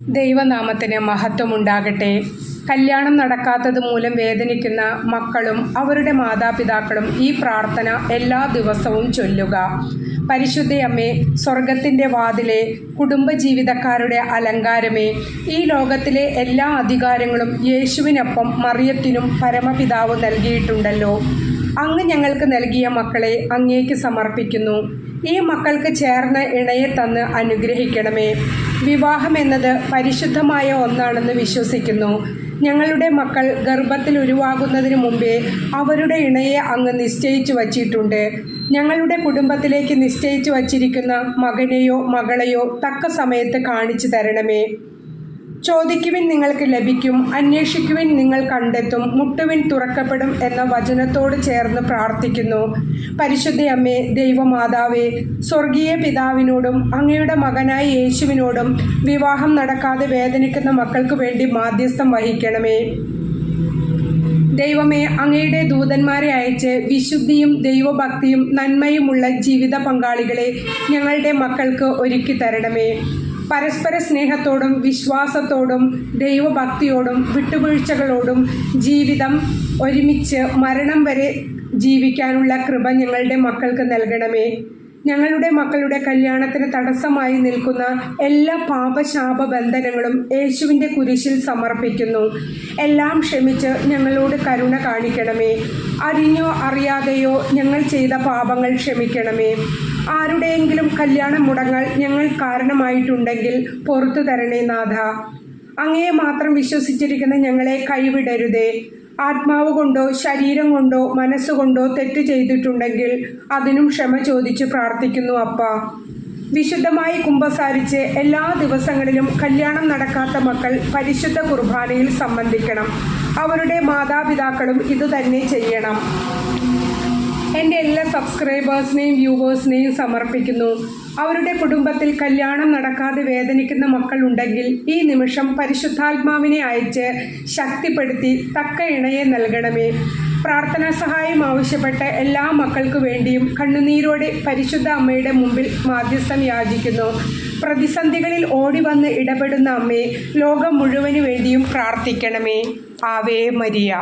ദൈവനാമത്തിന് മഹത്വമുണ്ടാകട്ടെ. കല്യാണം നടക്കാത്തത് മൂലം വേദനിക്കുന്ന മക്കളും അവരുടെ മാതാപിതാക്കളും ഈ പ്രാർത്ഥന എല്ലാ ദിവസവും ചൊല്ലുക. പരിശുദ്ധയമ്മേ സ്വർഗത്തിന്റെ വാതിലെ കുടുംബജീവിതക്കാരുടെ അലങ്കാരമേ ഈ ലോകത്തിലെ എല്ലാ അധികാരങ്ങളും യേശുവിനൊപ്പം മറിയത്തിനും പരമപിതാവ് നൽകിയിട്ടുണ്ടല്ലോ. അങ്ങ് ഞങ്ങൾക്ക് നൽകിയ മക്കളെ അങ്ങേക്ക് സമർപ്പിക്കുന്നു. ഈ മക്കൾക്ക് ചേർന്ന ഇണയെ തന്ന് അനുഗ്രഹിക്കണമേ. വിവാഹം എന്നത് പരിശുദ്ധമായ ഒന്നാണെന്ന് വിശ്വസിക്കുന്നു. ഞങ്ങളുടെ മക്കൾ ഗർഭത്തിൽ ഉരുവാകുന്നതിന് മുമ്പേ അവരുടെ ഇണയെ അങ്ങ് നിശ്ചയിച്ചു വച്ചിട്ടുണ്ട്. ഞങ്ങളുടെ കുടുംബത്തിലേക്ക് നിശ്ചയിച്ചു വച്ചിരിക്കുന്ന മകനെയോ മകളെയോ തക്ക സമയത്ത് കാണിച്ചു തരണമേ. ചോദിക്കുവിൻ നിങ്ങൾക്ക് ലഭിക്കും അന്വേഷിക്കുവിൻ നിങ്ങൾ കണ്ടെത്തും മുട്ടുവിൻ തുറക്കപ്പെടും എന്ന വചനത്തോട് ചേർന്ന് പ്രാർത്ഥിക്കുന്നു. പരിശുദ്ധ അമ്മേ ദൈവമാതാവേ സ്വർഗീയ പിതാവിനോടും അങ്ങയുടെ മകനായ യേശുവിനോടും വിവാഹം നടക്കാതെ വേദനിക്കുന്ന മക്കൾക്ക് വേണ്ടി മാധ്യസ്ഥം വഹിക്കണമേ. ദൈവമേ അങ്ങയുടെ ദൂതന്മാരെ അയച്ച് വിശുദ്ധിയും ദൈവഭക്തിയും നന്മയുമുള്ള ജീവിത പങ്കാളികളെ ഞങ്ങളുടെ മക്കൾക്ക് ഒരുക്കി തരണമേ. പരസ്പര സ്നേഹത്തോടും വിശ്വാസത്തോടും ദൈവഭക്തിയോടും വിട്ടുവീഴ്ചകളോടും ജീവിതം ഒരുമിച്ച് മരണം വരെ ജീവിക്കാനുള്ള കൃപ ഞങ്ങളുടെ മക്കൾക്ക് നൽകണമേ. ഞങ്ങളുടെ മക്കളുടെ കല്യാണത്തിന് തടസ്സമായി നിൽക്കുന്ന എല്ലാ പാപശാപ ബന്ധനങ്ങളും യേശുവിന്റെ കുരിശിൽ സമർപ്പിക്കുന്നു. എല്ലാം ക്ഷമിച്ച് ഞങ്ങളോട് കരുണ കാണിക്കണമേ. അറിഞ്ഞോ അറിയാതെയോ ഞങ്ങൾ ചെയ്ത പാപങ്ങൾ ക്ഷമിക്കണമേ. ആരുടെയെങ്കിലും കല്യാണം മുടങ്ങൾ ഞങ്ങൾ കാരണമായിട്ടുണ്ടെങ്കിൽ പുറത്തു തരണേ നാഥ. അങ്ങയെ മാത്രം വിശ്വസിച്ചിരിക്കുന്ന ഞങ്ങളെ കൈവിടരുതേ. ആത്മാവ് കൊണ്ടോ ശരീരം കൊണ്ടോ മനസ്സുകൊണ്ടോ തെറ്റ് ചെയ്തിട്ടുണ്ടെങ്കിൽ അതിനും ക്ഷമ ചോദിച്ച് പ്രാർത്ഥിക്കുന്നു അപ്പ. വിശുദ്ധമായി കുമ്പസാരിച്ച് എല്ലാ ദിവസങ്ങളിലും കല്യാണം നടക്കാത്ത മക്കൾ പരിശുദ്ധ കുർബാനയിൽ സംബന്ധിക്കണം. അവരുടെ മാതാപിതാക്കളും ഇതുതന്നെ ചെയ്യണം. എന്റെ എല്ലാ സബ്സ്ക്രൈബേഴ്സിനെയും വ്യൂവേഴ്സിനെയും സമർപ്പിക്കുന്നു. അവരുടെ കുടുംബത്തിൽ കല്യാണം നടക്കാതെ വേദനിക്കുന്ന മക്കൾ ഉണ്ടെങ്കിൽ ഈ നിമിഷം പരിശുദ്ധാത്മാവിനെ അയച്ച് ശക്തിപ്പെടുത്തി തക്ക ഇണയെ നൽകണമേ. പ്രാർത്ഥനാ സഹായം ആവശ്യപ്പെട്ട എല്ലാ മക്കൾക്കു വേണ്ടിയും കണ്ണുനീരോടെ പരിശുദ്ധ അമ്മയുടെ മുമ്പിൽ മാധ്യസ്ഥം യാചിക്കുന്നു. പ്രതിസന്ധികളിൽ ഓടി വന്ന് ഇടപെടുന്ന അമ്മയെ ലോകം മുഴുവനു വേണ്ടിയും പ്രാർത്ഥിക്കണമേ. ആവേ മരിയ.